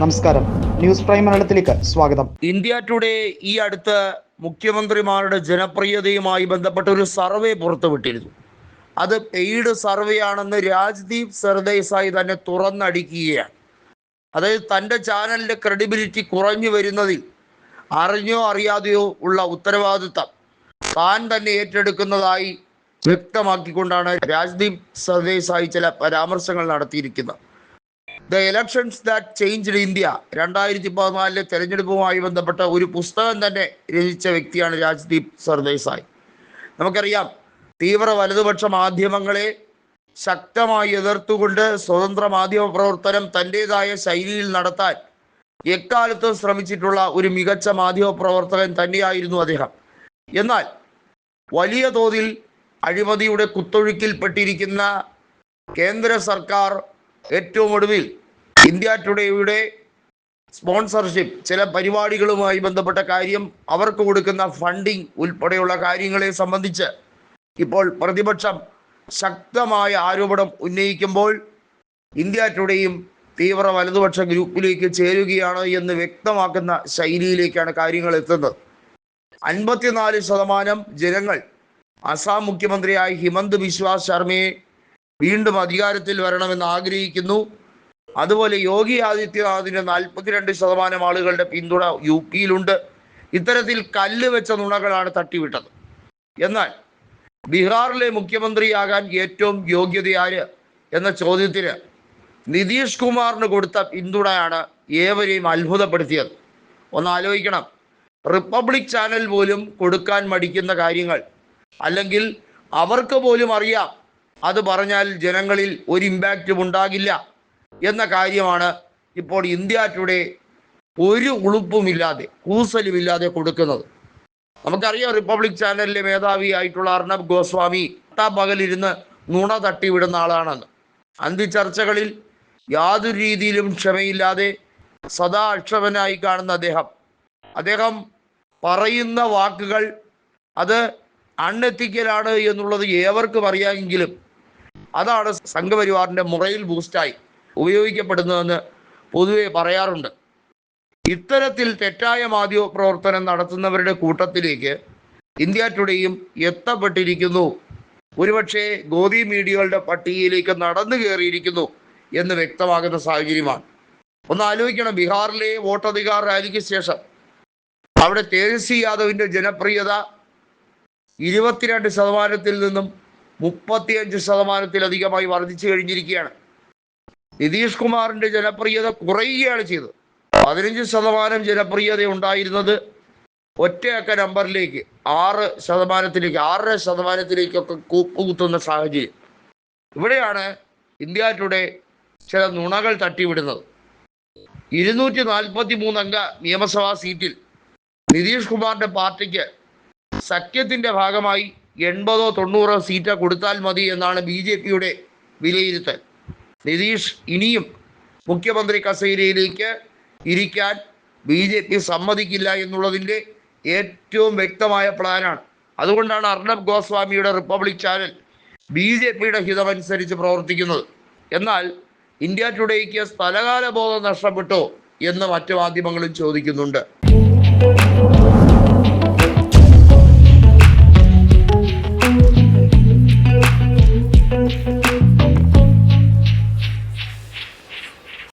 നമസ്കാരം. News prime മലയാളത്തിലേക്ക് സ്വാഗതം. ഇന്ത്യ ടുഡേ ഈ അടുത്ത് മുഖ്യമന്ത്രിമാരുടെ ജനപ്രിയതയുമായി ബന്ധപ്പെട്ട ഒരു സർവേ പുറത്തുവിട്ടിരുന്നു അത് പെയ്ഡ് സർവേ ആണെന്ന് രാജ്ദീപ് സർദേശായി തന്നെ തുറന്നടിക്കുകയാണ്. അതായത് തന്റെ ചാനലിന്റെ ക്രെഡിബിലിറ്റി കുറഞ്ഞു വരുന്നതിൽ അറിഞ്ഞോ അറിയാതെയോ ഉള്ള ഉത്തരവാദിത്തം താൻ തന്നെ ഏറ്റെടുക്കുന്നതായി വ്യക്തമാക്കിക്കൊണ്ടാണ് രാജ്ദീപ് സർദേശായി ചില പരാമർശങ്ങൾ നടത്തിയിരിക്കുന്നത്. The elections that changed India രണ്ടായിരത്തി പതിനാലിലെ തെരഞ്ഞെടുപ്പുമായി ബന്ധപ്പെട്ട ഒരു പുസ്തകം തന്നെ രചിച്ച വ്യക്തിയാണ് രാജ്ദീപ് സർദേശായി. നമുക്കറിയാം തീവ്ര വലതുപക്ഷ മാധ്യമങ്ങളെ ശക്തമായി എതിർത്തുകൊണ്ട് സ്വതന്ത്ര മാധ്യമ പ്രവർത്തനം തന്റെതായ ശൈലിയിൽ നടത്താൻ എക്കാലത്തും ശ്രമിച്ചിട്ടുള്ള ഒരു മികച്ച മാധ്യമ പ്രവർത്തകൻ തന്നെയായിരുന്നു അദ്ദേഹം. എന്നാൽ വലിയ തോതിൽ അഴിമതിയുടെ കുത്തൊഴുക്കിൽപ്പെട്ടിരിക്കുന്ന കേന്ദ്ര സർക്കാർ ഏറ്റവും ഒടുവിൽ ഇന്ത്യ ടുഡേയുടെ സ്പോൺസർഷിപ്പ് ചില പരിപാടികളുമായി ബന്ധപ്പെട്ട കാര്യം അവർക്ക് കൊടുക്കുന്ന ഫണ്ടിംഗ് ഉൾപ്പെടെയുള്ള കാര്യങ്ങളെ സംബന്ധിച്ച് ഇപ്പോൾ പ്രതിപക്ഷം ശക്തമായ ആരോപണം ഉന്നയിക്കുമ്പോൾ ഇന്ത്യ ടുഡേയും തീവ്ര വലതുപക്ഷ ഗ്രൂപ്പിലേക്ക് ചേരുകയാണ് എന്ന് വ്യക്തമാക്കുന്ന ശൈലിയിലേക്കാണ് കാര്യങ്ങൾ എത്തുന്നത്. അൻപത്തിനാല് ശതമാനം ജനങ്ങൾ അസാം മുഖ്യമന്ത്രിയായ ഹിമന്ത് ബിശ്വാസ് ശർമ്മയെ വീണ്ടും അധികാരത്തിൽ വരണമെന്ന് ആഗ്രഹിക്കുന്നു. അതുപോലെ യോഗി ആദിത്യനാഥിന് നാൽപ്പത്തിരണ്ട് ശതമാനം ആളുകളുടെ പിന്തുണ യു പിയിലുണ്ട്. ഇത്തരത്തിൽ കല്ല് വെച്ച നുണകളാണ് തട്ടിവിട്ടത്. എന്നാൽ ബീഹാറിലെ മുഖ്യമന്ത്രിയാകാൻ ഏറ്റവും യോഗ്യതയാര് എന്ന ചോദ്യത്തിന് നിതീഷ് കുമാറിന് കൊടുത്ത പിന്തുണയാണ് ഏവരെയും അത്ഭുതപ്പെടുത്തിയത്. ഒന്ന് ആലോചിക്കണം. റിപ്പബ്ലിക് ചാനൽ പോലും കൊടുക്കാൻ മടിക്കുന്ന കാര്യങ്ങൾ അല്ലെങ്കിൽ അവർക്ക് പോലും അറിയാം അത് പറഞ്ഞാൽ ജനങ്ങളിൽ ഒരു ഇമ്പാക്റ്റും ഉണ്ടാകില്ല എന്ന കാര്യമാണ് ഇപ്പോൾ ഇന്ത്യ ടുഡേ ഒരു ഉളുപ്പുമില്ലാതെ കൂസലുമില്ലാതെ കൊടുക്കുന്നത്. നമുക്കറിയാം റിപ്പബ്ലിക് ചാനലിലെ മേധാവി ആയിട്ടുള്ള അർണബ് ഗോസ്വാമി പകലിരുന്ന് നുണ തട്ടിവിടുന്ന ആളാണെന്ന്. അന്തി ചർച്ചകളിൽ യാതൊരു രീതിയിലും ക്ഷമയില്ലാതെ സദാ അക്ഷമനായി കാണുന്ന അദ്ദേഹം. അദ്ദേഹം പറയുന്ന വാക്കുകൾ അത് അൺഎത്തിക്കലാണ് എന്നുള്ളത് ഏവർക്കും അറിയാമെങ്കിലും അതാണ് സംഘപരിവാറിന്റെ മുറയിൽ ബൂസ്റ്റായി ഉപയോഗിക്കപ്പെടുന്നതെന്ന് പൊതുവെ പറയാറുണ്ട്. ഇത്തരത്തിൽ തെറ്റായ മാധ്യമ പ്രവർത്തനം നടത്തുന്നവരുടെ കൂട്ടത്തിലേക്ക് ഇന്ത്യ ടുഡേയും എത്തപ്പെട്ടിരിക്കുന്നു. ഒരുപക്ഷെ ഗോദി മീഡിയകളുടെ പട്ടികയിലേക്ക് നടന്നു കയറിയിരിക്കുന്നു എന്ന് വ്യക്തമാകുന്ന സാഹചര്യമാണ്. ഒന്ന് ആലോചിക്കണം ബീഹാറിലെ വോട്ടധികാർ റാലിക്ക് ശേഷം അവിടെ തേജസ്വി യാദവിന്റെ ജനപ്രിയത ഇരുപത്തിരണ്ട് ശതമാനത്തിൽ നിന്നും മുപ്പത്തിയഞ്ച് ശതമാനത്തിലധികമായി വർദ്ധിച്ചു കഴിഞ്ഞിരിക്കുകയാണ്. നിതീഷ് കുമാറിന്റെ ജനപ്രിയത കുറയുകയാണ് ചെയ്തത്. പതിനഞ്ച് ശതമാനം ജനപ്രിയത ഉണ്ടായിരുന്നത് ഒറ്റയക്ക നമ്പറിലേക്ക് ആറ് ശതമാനത്തിലേക്ക് ആറര ശതമാനത്തിലേക്കൊക്കെ കൂപ്പുകുത്തുന്ന സാഹചര്യം. ഇവിടെയാണ് ഇന്ത്യ ടുഡേ ചില നുണകൾ തട്ടിവിടുന്നത്. ഇരുന്നൂറ്റി നാൽപ്പത്തി മൂന്നംഗ നിയമസഭാ സീറ്റിൽ നിതീഷ് കുമാറിന്റെ പാർട്ടിക്ക് സഖ്യത്തിന്റെ ഭാഗമായി എൺപതോ തൊണ്ണൂറോ സീറ്റ് കൊടുത്താൽ മതി എന്നാണ് ബി ജെ പിയുടെ വിലയിരുത്തൽ. നിതീഷ് ഇനിയും മുഖ്യമന്ത്രി കസേരയിലേക്ക് ഇരിക്കാൻ ബി ജെ പി സമ്മതിക്കില്ല എന്നുള്ളതിന്റെ ഏറ്റവും വ്യക്തമായ പ്ലാനാണ്. അതുകൊണ്ടാണ് അർണബ് ഗോസ്വാമിയുടെ റിപ്പബ്ലിക് ചാനൽ ബി ജെ പിയുടെ ഹിതമനുസരിച്ച് പ്രവർത്തിക്കുന്നത്. എന്നാൽ ഇന്ത്യ ടുഡേക്ക് സ്ഥലകാല ബോധം നഷ്ടപ്പെട്ടോ എന്ന് മറ്റു മാധ്യമങ്ങളും ചോദിക്കുന്നുണ്ട്.